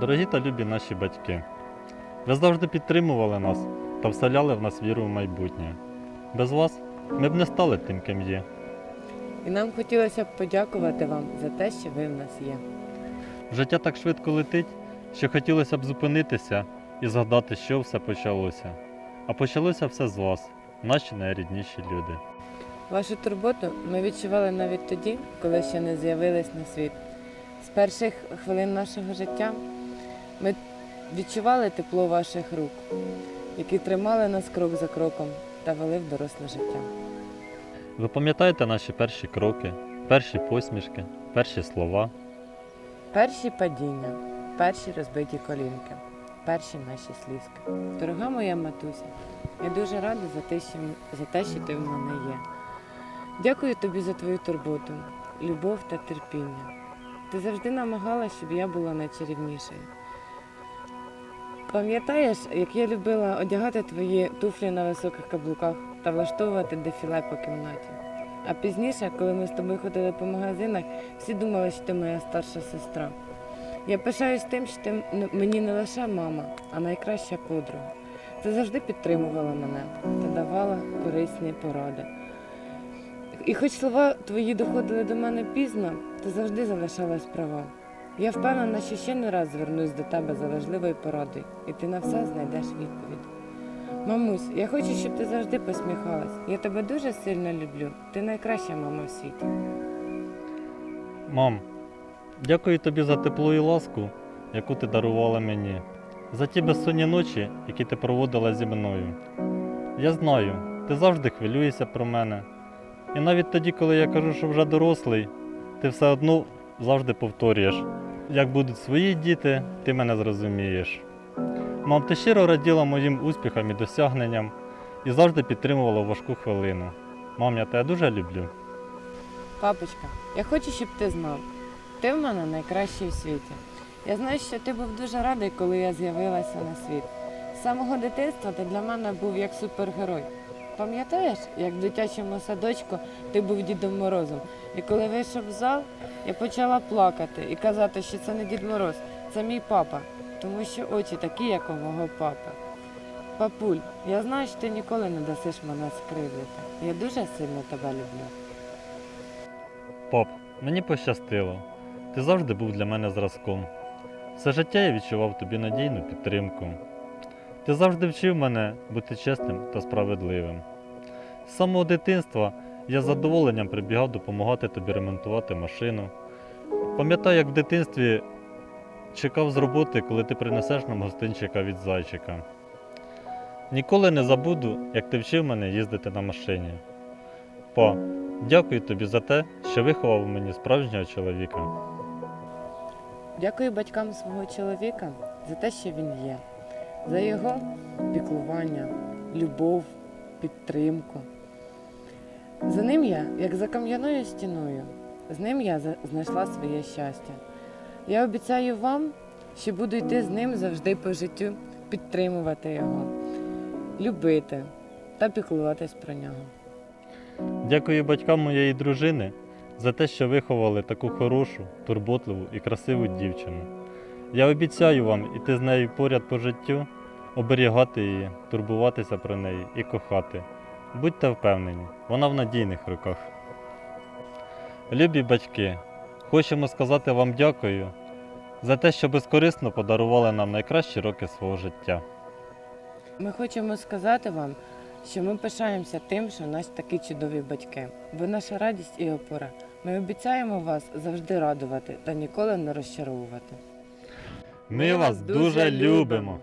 Дорогі та любі наші батьки, ви завжди підтримували нас та вселяли в нас віру в майбутнє. Без вас ми б не стали тим, ким є. І нам хотілося б подякувати вам за те, що ви в нас є. Життя так швидко летить, що хотілося б зупинитися і згадати, що все почалося. А почалося все з вас, наші найрідніші люди. Вашу турботу ми відчували навіть тоді, коли ще не з'явились на світ. З перших хвилин нашого життя ми відчували тепло ваших рук, які тримали нас крок за кроком та вели в доросле життя. Ви пам'ятаєте наші перші кроки, перші посмішки, перші слова? Перші падіння, перші розбиті колінки, перші наші слізки. Дорога моя матуся, я дуже рада за те, що, за те, що ти в мене є. Дякую тобі за твою турботу, любов та терпіння. Ти завжди намагалась, щоб я була найчарівнішою. Пам'ятаєш, як я любила одягати твої туфлі на високих каблуках та влаштовувати дефіле по кімнаті. А пізніше, коли ми з тобою ходили по магазинах, всі думали, що ти моя старша сестра. Я пишаюсь тим, що ти мені не лише мама, а найкраща подруга. Ти завжди підтримувала мене та давала корисні поради. І хоч слова твої доходили до мене пізно, ти завжди залишалась права. Я впевнена, що ще не раз звернусь до тебе за важливою порадою, і ти на все знайдеш відповідь. Мамусь, я хочу, щоб ти завжди посміхалась. Я тебе дуже сильно люблю. Ти найкраща мама в світі. Мам, дякую тобі за тепло і ласку, яку ти дарувала мені, за ті безсонні ночі, які ти проводила зі мною. Я знаю, ти завжди хвилюєшся про мене. І навіть тоді, коли я кажу, що вже дорослий, ти все одно завжди повторюєш. Як будуть свої діти, ти мене зрозумієш. Мам, ти щиро раділа моїм успіхам і досягненням і завжди підтримувала важку хвилину. Мам, я тебе дуже люблю. Папочка, я хочу, щоб ти знав. Ти в мене найкращий у світі. Я знаю, що ти був дуже радий, коли я з'явилася на світ. З самого дитинства ти для мене був як супергерой. Пам'ятаєш, як в дитячому садочку ти був Дідом Морозом, і коли вийшов в зал, я почала плакати і казати, що це не Дід Мороз, це мій папа, тому що очі такі, як у мого папи. Папуль, я знаю, що ти ніколи не дасиш мене скривдити. Я дуже сильно тебе люблю. Пап, мені пощастило. Ти завжди був для мене зразком. Все життя я відчував тобі надійну підтримку. Ти завжди вчив мене бути чесним та справедливим. З самого дитинства я з задоволенням прибігав допомагати тобі ремонтувати машину. Пам'ятаю, як в дитинстві чекав з роботи, коли ти принесеш нам гостинчика від зайчика. Ніколи не забуду, як ти вчив мене їздити на машині. Па, Дякую тобі за те, що виховав мені справжнього чоловіка. Дякую батькам свого чоловіка за те, що він є, за його піклування, любов, підтримку. За ним я, як за кам'яною стіною, з ним я знайшла своє щастя. Я обіцяю вам, що буду йти з ним завжди по життю, підтримувати його, любити та піклуватись про нього. Дякую батькам моєї дружини за те, що виховали таку хорошу, турботливу і красиву дівчину. Я обіцяю вам іти з нею поряд по життю, оберігати її, турбуватися про неї і кохати. Будьте впевнені, вона в надійних руках. Любі батьки, хочемо сказати вам дякую за те, що безкорисно подарували нам найкращі роки свого життя. Ми хочемо сказати вам, що ми пишаємося тим, що у нас такі чудові батьки. Ви наша радість і опора. Ми обіцяємо вас завжди радувати та ніколи не розчаровувати. Ми вас дуже любимо!